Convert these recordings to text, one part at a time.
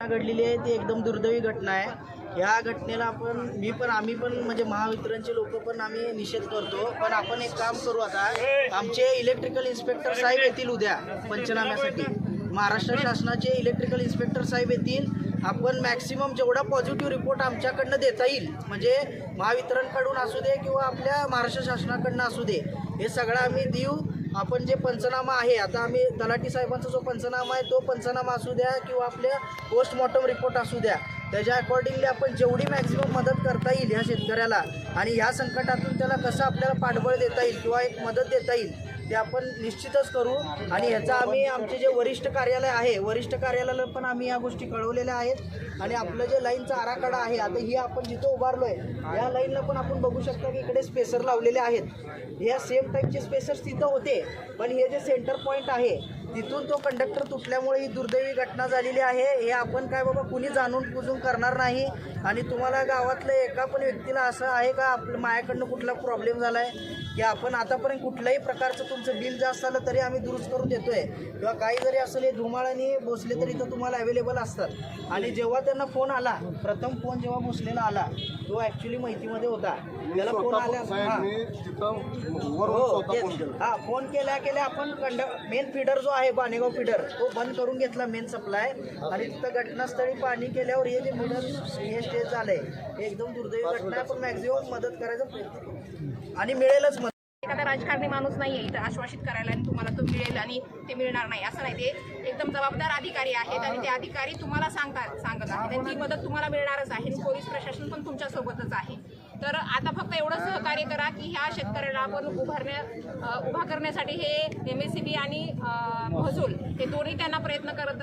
घडलेली आहे ती एकदम दुर्दैवी घटना आहे. ह्या घटनेला आपण मी पण आम्ही पण म्हणजे महावितरणचे लोक पण आम्ही निषेध करतो. पण आपण एक काम करू आता. आमचे इलेक्ट्रिकल इन्स्पेक्टर साहेब येतील उद्या पंचनाम्यासाठी. महाराष्ट्र शासनाचे इलेक्ट्रिकल इन्स्पेक्टर साहेब येतील. आपण मॅक्सिमम जेवढा पॉझिटिव्ह रिपोर्ट आमच्याकडनं देता येईल म्हणजे महावितरणकडून असू दे किंवा आपल्या महाराष्ट्र शासनाकडनं असू दे हे सगळं आम्ही देऊ. आपण जे पंचनामा आहे आता आम्ही तलाठी साहेबांचा जो पंचनामा आहे तो पंचनामा असू द्या किंवा आपल्या पोस्टमॉर्टम रिपोर्ट असू द्या त्याच्या अकॉर्डिंगली आपण जेवढी मॅक्झिमम मदत करता येईल ह्या शेतकऱ्याला आणि ह्या संकटातून त्याला कसं आपल्याला पाठबळ देता येईल किंवा एक मदत देता येईल ते आपण निश्चितच करू. आणि ह्याचा आम्ही आमचे जे वरिष्ठ कार्यालय आहे वरिष्ठ कार्यालयाला पण आम्ही या गोष्टी कळवलेल्या आहेत. आणि आपलं जे लाईनचा आराखडा आहे आता ही आपण जिथं उभारलो आहे या लाईनला पण आपण बघू शकता की इकडे स्पेसर लावलेले आहेत. या सेम टाईपचे स्पेसर्स तिथं होते पण हे जे सेंटर पॉईंट आहे तिथून तो कंडक्टर तुटल्यामुळे ही दुर्दैवी घटना झालेली आहे. हे आपण काय बाबा कुणी जाणून बुजून करणार नाही. आणि तुम्हाला गावातल्या एका पण व्यक्तीला असं आहे का आपलं माझ्याकडनं कुठला प्रॉब्लेम झाला आहे की आपण आतापर्यंत कुठल्याही प्रकारचं तुमचं बिल जास्त आलं तरी आम्ही दुरुस्त करून देतोय. किंवा काही जरी असेल हे धुमाळाने बसले तरी तर तुम्हाला अवेलेबल असतात. आणि जेव्हा त्यांना फोन आला प्रथम फोन जेव्हा भोसलेला आला तो ॲक्च्युली माहितीमध्ये होता. त्याला फोन आल्या हां. फोन हा केल्या केल्या आपण कंड मेन फीडर जो आहे बाणेगाव फीडर तो बंद करून घेतला मेन सप्लाय आणि तिथं घटनास्थळी पाणी केल्यावर हे जे मिडल हे स्टेज झालंय एकदम दुर्दैवी घटना आहे. पण मॅक्झिमम मदत करायचा प्रयत्न आणि मिळेलच मदत. एखादा राजकारणी माणूस नाही आहे इथं आश्वासित करायला आणि तुम्हाला तो मिळेल आणि ते मिळणार नाही. असं नाही ते एकदम जबाबदार अधिकारी आहेत आणि ते अधिकारी तुम्हाला सांगतात सांगत आहेत ती मदत तुम्हाला मिळणारच आहे. पोलीस प्रशासन पण तुमच्यासोबतच आहे तर आता फक्त एवढं सहकार्य करा की ह्या शेतकऱ्याला आपण उभारण्या उभा करण्यासाठी हे एम एस सी बी आणि महसूल हे दोन्ही त्यांना प्रयत्न करत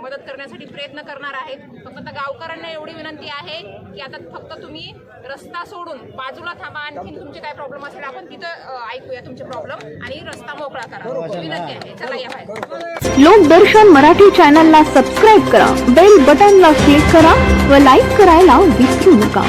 मदत करण्यासाठी प्रयत्न करणार आहेत. फक्त आता गावकऱ्यांना एवढी विनंती आहे की आता फक्त तुम्ही रस्ता सोडून बाजूला थांबा. आणखी तुमचे काय प्रॉब्लेम असेल आपण तिथं ऐकूया तुमचे प्रॉब्लेम आणि रस्ता मोकळा करा. विनंती आहे. चला या बाहेर. लोकदर्शन मराठी चॅनलला सबस्क्राईब करा. बेल बटनला क्लिक करा व लाईक करायला विसरू नका.